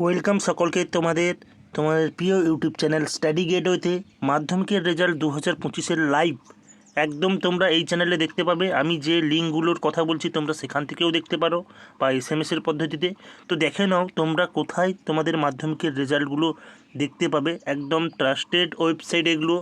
Welcome সকলকে তোমাদের তোমাদের প্রিয় ইউটিউব চ্যানেল স্টাডি গেটওয়েতে মাধ্যমিকের রেজাল্ট দু হাজার পঁচিশের লাইভ। একদম তোমরা এই চ্যানেলে দেখতে পাবে, আমি যে লিঙ্কগুলোর কথা বলছি তোমরা সেখান থেকেও দেখতে পারো, বা এস এম এসের পদ্ধতিতে। তো দেখে নাও, তোমরা কোথায় তোমাদের মাধ্যমিকের রেজাল্টগুলো দেখতে পাবে। একদম ট্রাস্টেড ওয়েবসাইট এগুলো,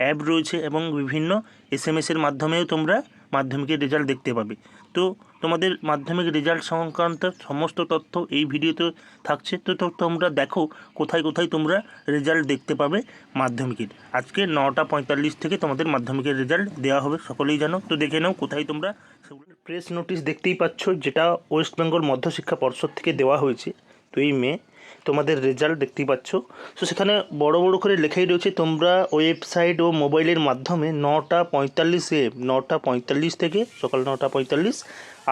অ্যাপ রয়েছে এবং বিভিন্ন এস এম এসের মাধ্যমেও তোমরা মাধ্যমিকের রেজাল্ট দেখতে পাবে। তো তোমাদের মাধ্যমিক রেজাল্ট সংক্রান্ত সমস্ত তথ্য এই ভিডিওতে থাকছে। তো তোমরা দেখো কোথায় কোথায় তোমরা রেজাল্ট দেখতে পাবে মাধ্যমিকের। আজকে নটা পঁয়তাল্লিশ থেকে তোমাদের মাধ্যমিকের রেজাল্ট দেওয়া হবে, সকলেই জানো। তো দেখে নাও কোথায় তোমরা প্রেস নোটিশ দেখতেই পাচ্ছ, যেটা ওয়েস্ট বেঙ্গল মধ্যশিক্ষা পর্ষদ থেকে দেওয়া হয়েছে। দুই মে, তোমাদের রেজাল্ট দেখতেই পাচ্ছ। তো সেখানে বড় বড় করে লেখাই রয়েছে, তোমরা ওয়েবসাইট ও মোবাইলের মাধ্যমে নটা পঁয়তাল্লিশে নটা পঁয়তাল্লিশ থেকে, সকাল নটা পঁয়তাল্লিশ,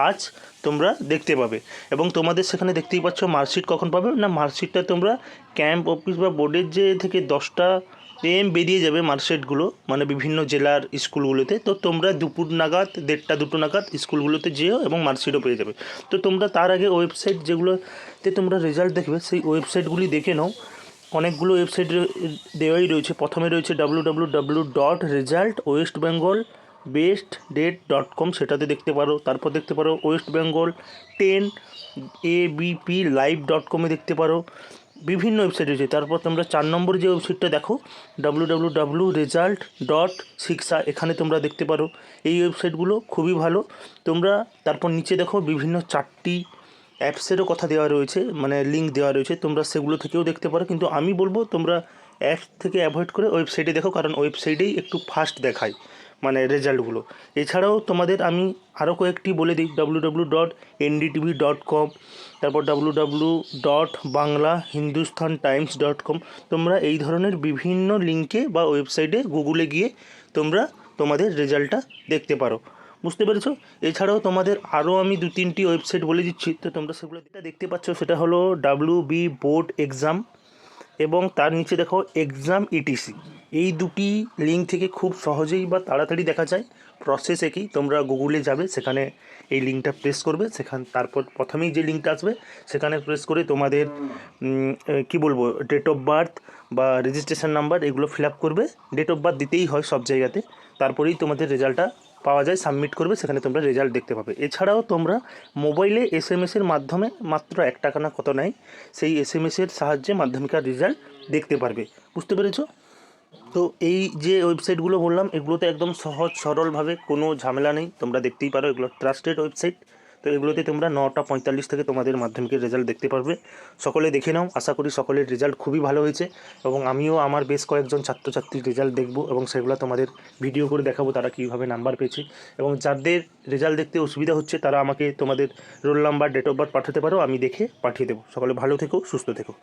আজ তোমরা দেখতে পাবে। এবং তোমাদের সেখানে দেখতেই পাচ্ছ মার্কশিট কখন পাবে? না মার্কশিটটা তোমরা ক্যাম্প অফিস বা বোর্ডের যে থেকে দশটা এম বেরিয়ে যাবে মার্কশিটগুলো মানে বিভিন্ন জেলার স্কুলগুলোতে। তো তোমরা দুপুর নাগাদ, দেড়টা, দুটো নাগাদ স্কুলগুলোতে যেও এবং মার্কশিটও পেয়ে যাবে। তো তোমরা তার আগে ওয়েবসাইট যেগুলোতে তোমরা রেজাল্ট দেখবে, সেই ওয়েবসাইটগুলি দেখে নাও। অনেকগুলো ওয়েবসাইট দেওয়াই রয়েছে। প্রথমে রয়েছে W W W dot result West Bengal best date dot com সেটাতে দেখতে পারো। তারপর দেখতে পারো West Bengal ten A BP live dot কমে দেখতে পারো। বিভিন্ন ওয়েবসাইট রয়েছে। তারপর তোমরা চার নম্বর যে ওয়েবসাইটটা দেখো ডাব্লু রেজাল্ট ডট শিক্ষা এখানে তোমরা দেখতে পারো। এই ওয়েবসাইটগুলো খুবই ভালো। তোমরা তারপর নিচে দেখো বিভিন্ন চারটি অ্যাপসেরও কথা দেওয়া রয়েছে মানে লিঙ্ক দেওয়া রয়েছে। তোমরা সেগুলো থেকেও দেখতে পারো। কিন্তু আমি বলব তোমরা অ্যাপস থেকে অ্যাভয়েড করে ওয়েবসাইটে দেখো, কারণ ওয়েবসাইটেই একটু ফাস্ট দেখায়। মানে রেজাল্টগুলো। এছাড়াও তোমাদের আমি আরও কয়েকটি বলে দিই। W W dot NDTV dot com তারপর W W dot Bangla Hindustan Times dot com তোমরা এই ধরনের বিভিন্ন লিঙ্কে বা ওয়েবসাইটে গুগলে গিয়ে তোমরা তোমাদের রেজাল্টটা দেখতে পারো। বুঝতে পেরেছ? এছাড়াও তোমাদের আরও আমি দু তিনটি ওয়েবসাইট বলে দিচ্ছি। তো তোমরা সেগুলো যেটা দেখতে পাচ্ছ সেটা হলো ডাব্লু বি বোর্ড এক্সাম এবং তার নিচে দেখো এক্সাম ইটিসি এই দুটি লিঙ্ক থেকে খুব সহজেই বা তাড়াতাড়ি দেখা যায়। প্রসেস একই, তোমরা গুগলে যাবে, সেখানে এই লিঙ্কটা প্রেস করবে, সেখান তারপর প্রথমেই যে লিঙ্কটা আসবে, সেখানে প্রেস করে তোমাদের কি বলব ডেট অফ বার্থ বা রেজিস্ট্রেশন নাম্বার এগুলো ফিল আপ করবে। ডেট অফ বার্থ দিতেই হয় সব জায়গাতে। তারপরেই তোমাদের রেজাল্টটা পাওয়া যায় সাবমিট করবে, সেখানে তোমরা রেজাল্ট দেখতে পাবে। এছাড়াও তোমরা মোবাইলে এস এম এসের মাধ্যমে মাত্র এক টাকা না কত নেয়, সেই এস এম এসের সাহায্যে মাধ্যমিকার রেজাল্ট দেখতে পারবে। বুঝতে পেরেছ? তো এই যে ওয়েবসাইটগুলো বললাম, এগুলোতে একদম সহজ সরলভাবে কোনো ঝামেলা নেই, তোমরা দেখতেই পারো, এগুলো ট্রাস্টেড ওয়েবসাইট তো এগুলোতে তোমরা নটা পঁয়তাল্লিশ থেকে তোমাদের মাধ্যমিকের রেজাল্ট দেখতে পারবে। সকলে দেখে নাও, আশা করি সকলের রেজাল্ট খুবই ভালো হয়েছে এবং আমিও আমার বেশ কয়েকজন ছাত্রছাত্রীর রেজাল্ট দেখব এবং সেগুলো তোমাদের ভিডিও করে দেখাবো তারা কীভাবে নাম্বার পেয়েছে। এবং যাদের রেজাল্ট দেখতে অসুবিধা হচ্ছে, তারা আমাকে তোমাদের roll number date of birth পাঠাতে পারো, আমি দেখে পাঠিয়ে দেবো। সকলে ভালো থেকো, সুস্থ থেকো।